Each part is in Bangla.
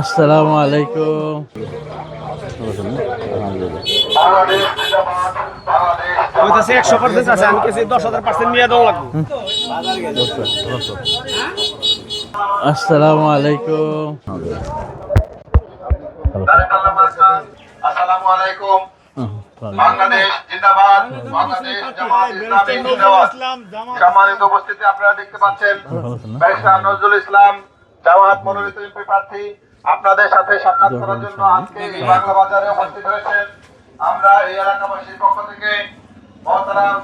আসসালামু আলাইকুম একশো পার্সেন্ট আছে আমি দশ হাজার পার্সেন্ট নিয়ে দেওয়া লাগবে। আসসালামু আলাইকুম আসসালামু আলাইকুম বাংলাদেশ জিন্দাবাদ বাংলাদেশ জামাত ইসলামী জিন্দাবাদ। সম্মানিত উপস্থিতি আপনারা দেখতে পাচ্ছেন। নজরুল ইসলাম জামাত মনোনীত এমপি প্রার্থী আপনাদের সাথে সাক্ষাৎ করার জন্য আজকে এই বাংলা বাজারে উপস্থিত হয়েছেন। আমরা এই এলাকাবাসীর পক্ষ থেকে মহতারাম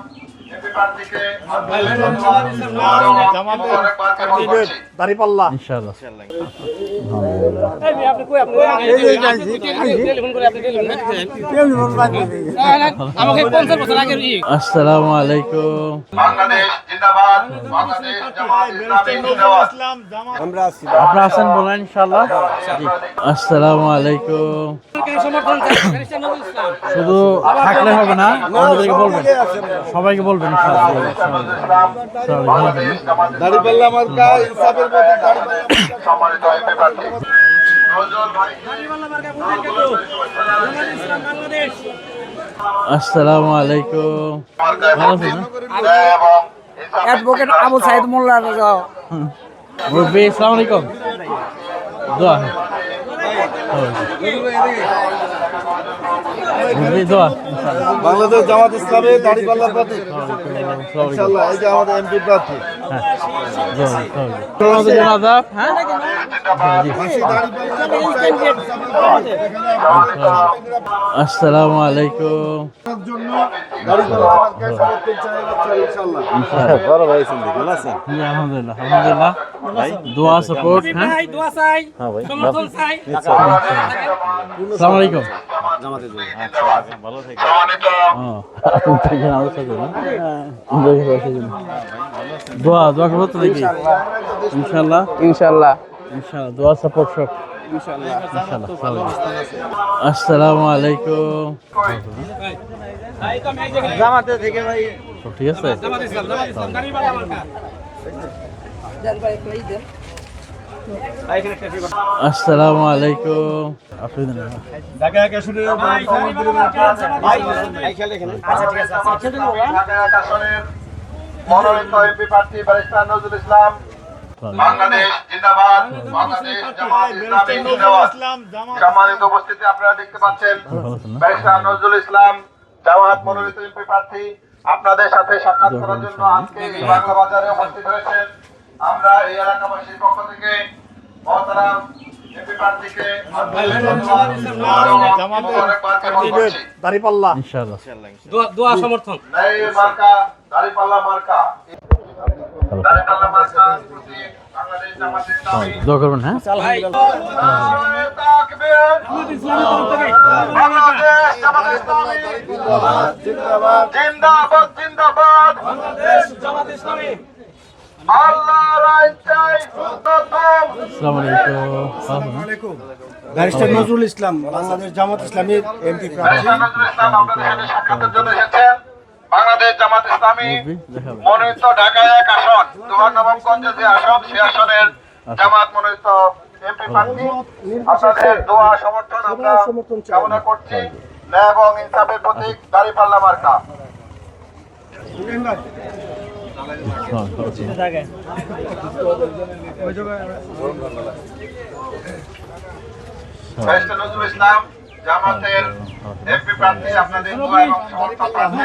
আসসালামু আলাইকুম আপনারা আছেন বলেন আসসালামু শুধু থাকলে হবে না আমাদেরকে বলবেন। সবাইকে বলবেন। ভাই। আসসালামু আলাইকুম। অ্যাডভোকেট আবু সাইদ মোল্লা মুরব্বী আসসালামু আলাইকুম। দোয়া। ইনশাআল্লাহ বাংলাদেশ জামাত ইসলামী দাঁড়িপাল্লার প্রতীক আসসালামু ইনশাআল্লাহ এই যে আমাদের এমপি প্রার্থী। হ্যাঁ হ্যাঁ আসসালামু আলাইকুম। আলহামদুলিল্লাহ আলহামদুলিল্লাহ। দোয়া সাপোর্ট হ্যাঁ? দোয়া দোয়া করব তো দেখি ইনশাল্লাহ ইনশাআল্লাহ ইনশাল্লাহ দোয়া সাপোর্ট সব আসসালামু আলাইকুম ঠিক আছে আসসালামু আলাইকুম। আপনি দেন ঢাকা একা শুনে ভাই ভাই খেলে এখানে আচ্ছা ঠিক আছে। আচ্ছা ঢাকা আসনের মনোনীত এমপি প্রার্থী ব্যারিস্টার নজরুল ইসলাম। বাংলাদেশ জিন্দাবাদ। বাংলাদেশ জামাত ইসলামী জিন্দাবাদ। সম্মানিত উপস্থিতি আপনারা দেখতে পাচ্ছেন। ব্যারিস্টার নজরুল ইসলাম জামাত মনোনীত এমপি প্রার্থী। আপনাদের সাথে সাক্ষাৎ করার জন্য আজকে বাংলা বাজারে উপস্থিত হয়েছেন। আমরা এই এলাকাবাসীর পক্ষ থেকে মহতারাম এমপি প্রার্থীকে ধন্যবাদ এবং মোবারকবাদ জ্ঞাপন করছি। দাঁড়িপাল্লা। ইনশাআল্লাহ। দোয়া সমর্থন। এই মার্কা দাড়িপাল্লা মার্কা। দাড়িপাল্লা মার্কা প্রতীক বাংলাদেশ জামাত ইসলামী দোয়া করবেন হ্যাঁ। নারায়ে তাকবীর বাংলাদেশ জামাত। ইসলামী জিন্দাবাদ। জিন্দাবাদ ব্যারিস্টার নজরুল ইসলাম বাংলাদেশ জামাত ইসলামীর এমপি বাংলাদেশ জামাত ইসলামী মনোনীত ঢাকায় এক আসন নবাবগঞ্জে যে আসন সেই আসনের জামাত মনোনীত এমপি প্রার্থী। আপনাদের দোয়া সমর্থন আমরা কামনা করছি। ন্যায় এবং ইনসাফের প্রতীক দাঁড়িপাল্লা মার্কা। হ্যাঁ, নজরুল ইসলাম জামাতের এমপি প্রার্থী আপনাদের দোয়া এবং সমর্থন প্রার্থী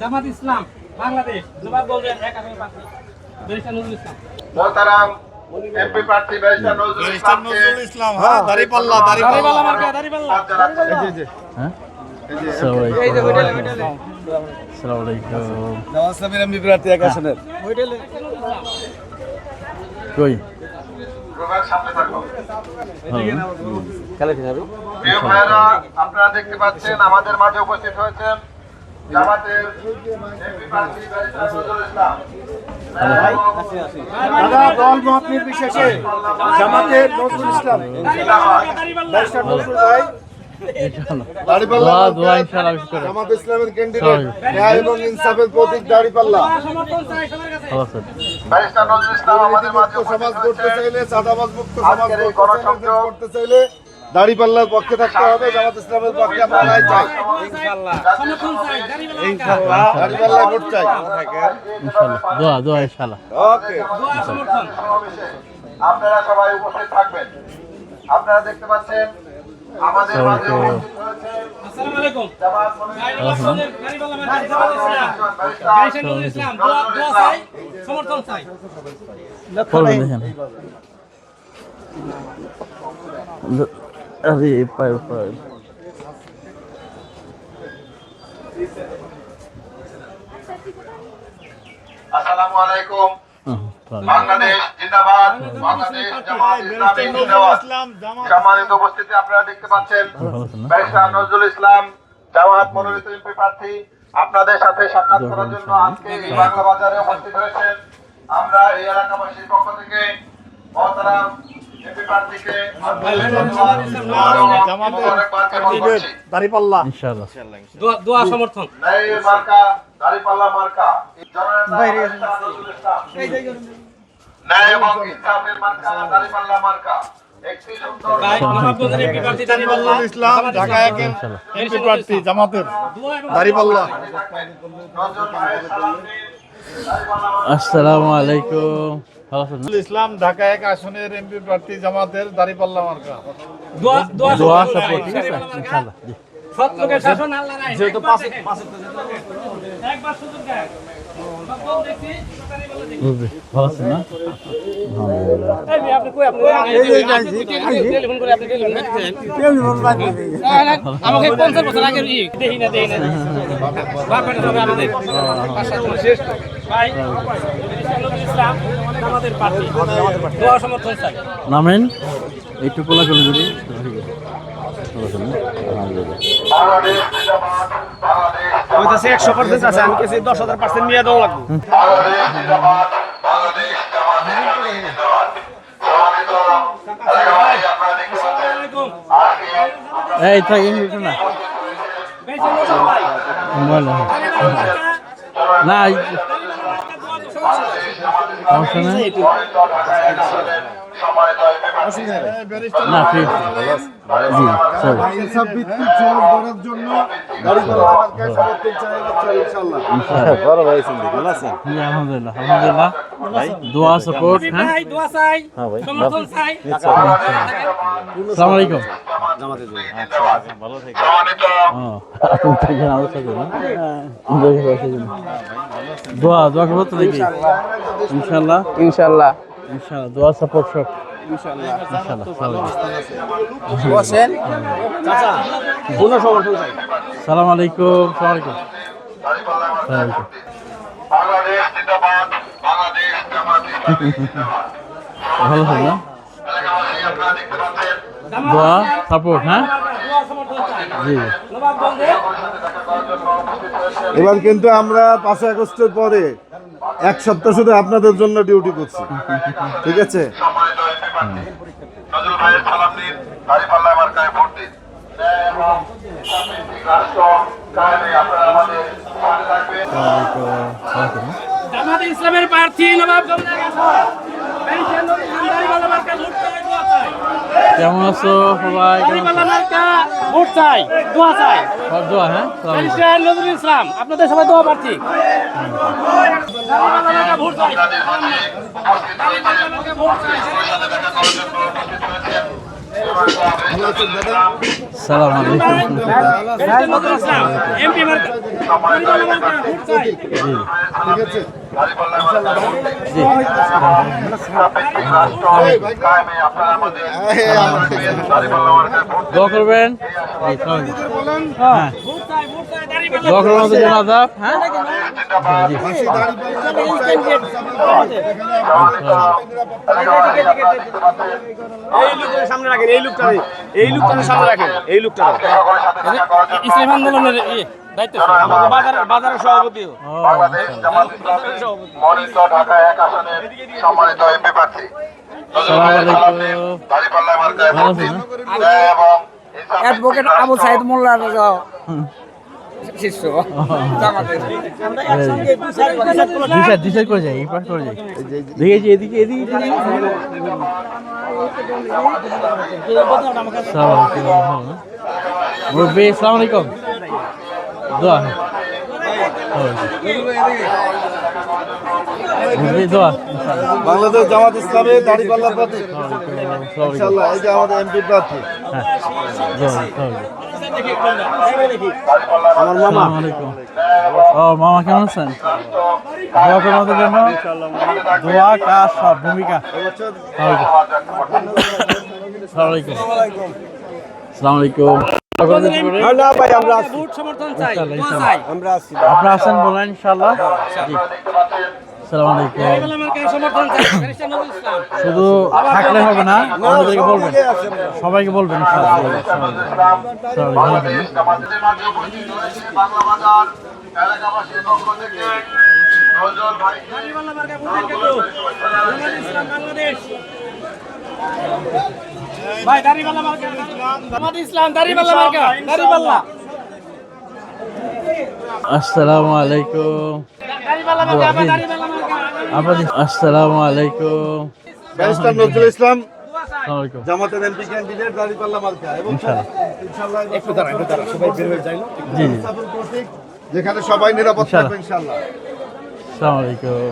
জামাত ইসলাম বাংলাদেশ জবাব বলবেন এক আসামি প্রার্থী ব্যারিস্টার নজরুল ইসলাম মোহতারাম এমপি প্রার্থী ব্যারিস্টার নজরুল ইসলামকে ইসলাম হ্যাঁ দাঁড়িপাল্লা দাঁড়িপাল্লা ধন্যবাদ জানাচ্ছি। হ্যাঁ আসসালামু আলাইকুম আসসালামু আলাইকুম ইসলামীর এমপি প্রার্থী এক আসনের। কই? ভাইয়েরা আপনারা দেখতে পাচ্ছেন আমাদের মাঝে উপস্থিত হয়েছেন জামাতের এমপি প্রার্থী নজরুল ইসলাম। দাদা দল মত নির্বিশেষে জামাতের নজরুল ইসলাম। নজরুল ভাই জামাত ইসলামের ক্যান্ডিডেট ন্যায় এবং ইনসাফের প্রতীক দাড়িপাল্লা। সমাজ করতে চাইলে চাঁদাবাজ মুক্ত সমাজ করতে চাইলে, দাড়িপাল্লার পক্ষে থাকতে হবে জামাত ইসলামের পক্ষে আমরা চাই। সমর্থন চাই ভোট চাই। দোয়া দোয়া ইনশাআল্লাহ। ওকে। দোয়া সমর্থন সমাবেশে আপনারা সবাই উপস্থিত থাকবেন। আপনারা দেখতে পাচ্ছেন আরে পায় পায় আসসালামু আলাইকুম। বাংলাদেশ জিন্দাবাদ। বাংলাদেশ জামাত ইসলামী। জিন্দাবাদ সম্মানিত উপস্থিতি আপনারা দেখতে পাচ্ছেন। ভালো আছেন না? ব্যারিস্টার নজরুল ইসলাম জামাত মনোনীত এমপি প্রার্থী। আপনাদের সাথে সাক্ষাৎ করার জন্য আজকে এই বাংলা বাজারে উপস্থিত হয়েছেন। আমরা এই এলাকাবাসীর পক্ষ থেকে মহতারাম। দাড়িপাল্লা। দোয়া সমর্থন। দাঁড়িপাল্লা মার্কা। ন্যায় এবং ইনসাফের দাঁড়িপাল্লা আসসালামু আলাইকুম। ইসলাম ঢাকা এক আসনের এমপি প্রার্থী জামাতের দাড়িপাল্লা মার্কা। দোয়া দোয়া দোয়া সমর্থন সাপোর্ট। ঠিক আছে? ইনশাআল্লাহ জি। সৎ লোকের শাসন আল্লাহ নাই যেহেতু পাঁচে একবার সুযোগ দেয় সব দেখছি দাঁড়িপাল্লা দেখি বুঝলি? ভালো আছেন না? আলহামদুলিল্লাহ। এই মেয়ে, আপনি কই? আপনি টেলিফোন করে আপনি টেলিফোন করছেন আমাকে পঞ্চাশ বছর আগে দেখি না দেখি না। আমাদের শেষ ভাই নজরুল ইসলাম আমাদের পার্টি। দোয়া সমর্থন চাই। নামেন। একটু কোলা করে যদি জিন্দাবাদ একশো পার্সেন্ট আছে আমি কেছি দশ হাজার পার্সেন্ট নিয়ে দেওয়া লাগবে। এই থাক না। নজর না। হ্যাঁ ভাই। দোয়া চাই সমর্থন চাই। আসসালামু আলাইকুম। ও আপনি তো এখানে আলোচনা করুন দেখে বসে যান। দোয়া দোয়া করব তো দেখি ইনশাল্লাহ ইনশাল্লাহ ইনশাল্লাহ দোয়া সাপোর্ট সব। বসেন। সালাম আলাইকুম সালাম আলাইকুম। সালাম আলাইকুম। বাংলাদেশ জিন্দাবাদ বাংলাদেশ জামাত ইসলামী জিন্দাবাদ। ভালো না? দোয়া সাপোর্ট হ্যাঁ দোয়া সমর্থন চাই জি। এবার কিন্তু আমরা পাঁচই আগস্টের পরে এক সপ্তাহ শুধু আপনাদের জন্য ডিউটি করছি। ঠিক আছে? জামাতে ইসলামের প্রার্থী কেমন আছো সবাই? ভোট চাই দোয়া চাই। দোয়া হ্যাঁ? নজরুল ইসলাম আপনাদের সবাই দোয়া প্রার্থী। আপনাদের মাঝে উপস্থিত হয়েছেন সালাম আলাইকুম দোয়া করবেন। হ্যাঁ। এই রাখেন এই লুকটা এই লুকটার সামনে রাখেন এই লুকটা ইসলাম। আন্দোলনের দায়িত্ব আমাদের বাজার সম্মানিত এমপি প্রার্থী এবং অ্যাডভোকেট আবু সাইদ মোল্লার শিষ্য। করে যাই এই পাশ করে যাই। দেখেছি এদিকে এদিকে এদিকে। মুরব্বী আসসালামু আলাইকুম দোয়া মুরব্বী দোয়া। বাংলাদেশ জামাত ইসলামী দাড়িপাল্লার প্রার্থী। ইনশাল্লাহ এই যে আমাদের এমপি প্রার্থী। আমার মামা। ও মামা কেমন আছেন? দোয়া করুন আমাদের জন্য। দোয়া কাজ সব ভূমিকা। আপনারা আছেন বলেন ইনশাআল্লাহ। শুধু থাকলে হবে না আমাদেরকে বলবেন। সবাইকে বলবেন ভাই মার্কা। ইসলাম মার্কা দাড়িপাল্লা আসসালামু আলাইকুম। আসসালামু আলাইকুম। ব্যারিস্টার নজরুল ইসলাম আলাইকুম। জামাতের এমপি ক্যান্ডিডেট দাড়িপাল্লা মার্কা এবং ইনশাআল্লাহ। একটু দাঁড়া একটু দাঁড়া সবাই বের হয়ে যায় জি জি। যেখানে সবাই নিরাপদ থাকবে আসসালামু আলাইকুম।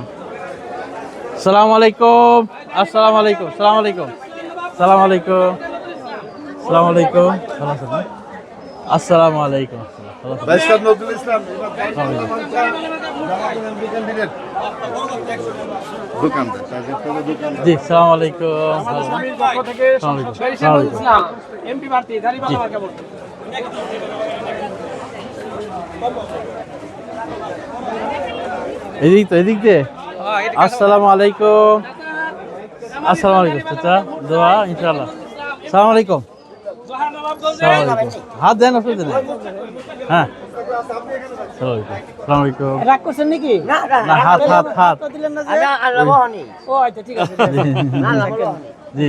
আসসালামু আলাইকুম। আসসালামু আলাইকুম আসসালামু আলাইকুম। আসসালামু আলাইকুম। আসসালামু আলাইকুম? আসসালামু? ব্যারিস্টার নজরুল ইসলাম দোকানদার জি আসসালামু আলাইকুম এমপি প্রার্থী এদিক তো এদিক দিয়ে? আসসালামু আলাইকুম। আসসালামু আলাইকুম চাচা। দোয়া ইনশাআল্লাহ। আসসালামু আলাইকুম জোহার নবাবগঞ্জে আসসালামু আলাইকুম হাত দেন অসুবিধা নেই হ্যাঁ। আসসালামু আলাইকুম। আসসালামু আলাইকুম রাগ করছেন নাকি? না না হাত হাত হাত। ও আচ্ছা ঠিক আছে জি। জি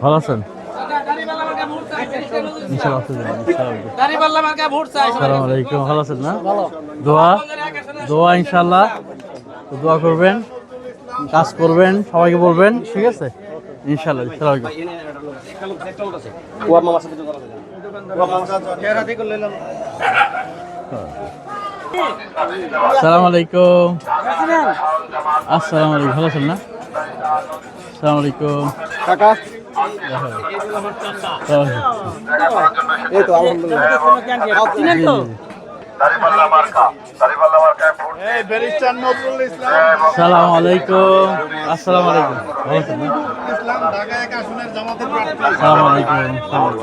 ভালো আছেন? ভালো আছেন না? দোয়া দোয়া ইনশাআল্লাহ। দোয়া করবেন কাজ করবেন সবাইকে বলবেন ঠিক আছে? ইনশাআল্লাহ আসসালামু আলাইকুম। আসসালামু আলাইকুম ভালো আছেন না? আসসালামু আলাইকুম। কাকা? এই তো আলাইকুম আসসালামু আলাইকুম আলাইকুম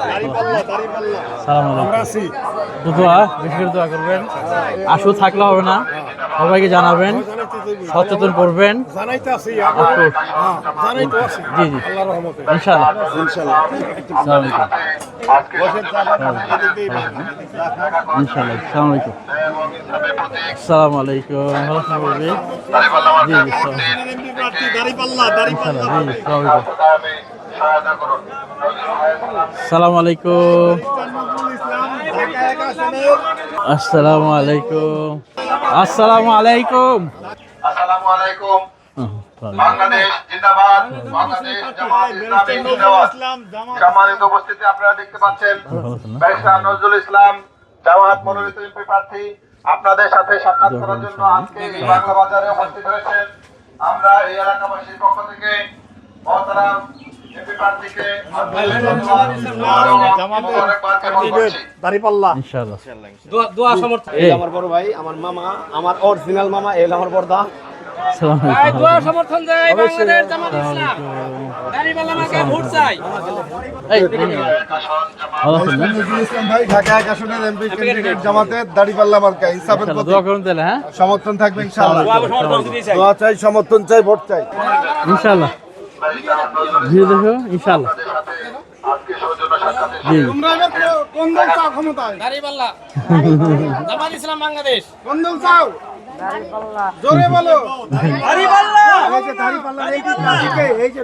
দাড়িপাল্লা দাড়িপাল্লা সালাম আলাইকুম দোয়া বেশি করে দোয়া করবেন। আসু থাকলে হবে না। সবাইকে জানাবেন। সচেতন করবেন। জানাইতে আছি আসু জানাইতে আছি জি জি। ইনশাআল্লাহ ইনশাআল্লাহ আসসালামু আলাইকুম। আজকে ইনশাআল্লাহ আসসালামু আলাইকুম। আসসালামু আলাইকুম। ভালো আছেন বলবি দাড়িপাল্লা জি মার্কায় জি ভোট সালাম। দিন এমপি প্রার্থী দাড়িপাল্লা ইনশাআল্লাহ জি জি আসসালামু আলাইকুম। আমি সহায়তা করুন নজরুল ভাইয়ের আসসালামু আলাইকুম। নজরুল ইসলাম ঢাকা এক আসনের আসসালামু আলাইকুম। আসসালামু আলাইকুম। আসসালামু আলাইকুম হুম, ভালো। বাংলাদেশ জিন্দাবাদ। বাংলাদেশ জামাত ইসলামী জিন্দাবাদ। সম্মানিত উপস্থিতি আপনারা দেখতে পাচ্ছেন। ভালো আছেন না ব্যারিস্টার নজরুল ইসলাম জামাত মনোনীত এমপি প্রার্থী আপনাদের সাথে সাক্ষাৎ করার জন্য আজকে এই বাংলা বাজারে উপস্থিত হয়েছেন। আমরা এই এলাকাবাসীর পক্ষ থেকে মহতারাম এমপি প্রার্থীকে ধন্যবাদ এবং মোবারকবাদ জ্ঞাপন করছি। দাড়িপাল্লা। ইনশাআল্লাহ। দোয়া- দোয়া সমর্থন। আমার বড় ভাই আমার মামা আমার অরিজিনাল মামা এল আমার বড়দা সমর্থন বাংলাদেশ জামাত ইসলাম। ভোট চাই। দোয়া হ্যাঁ? সমর্থন থাকবে চাই। সমর্থন চাই ভোট চাই। দেখো তোমরা এবার কোন দল চাও ক্ষমতায়? দাড়িপাল্লা জামাত ইসলাম বাংলাদেশ। কোন দল চাও? জোরে বলো। দাড়ি পাল্লা। এই যে দাড়ি পাল্লা এই যে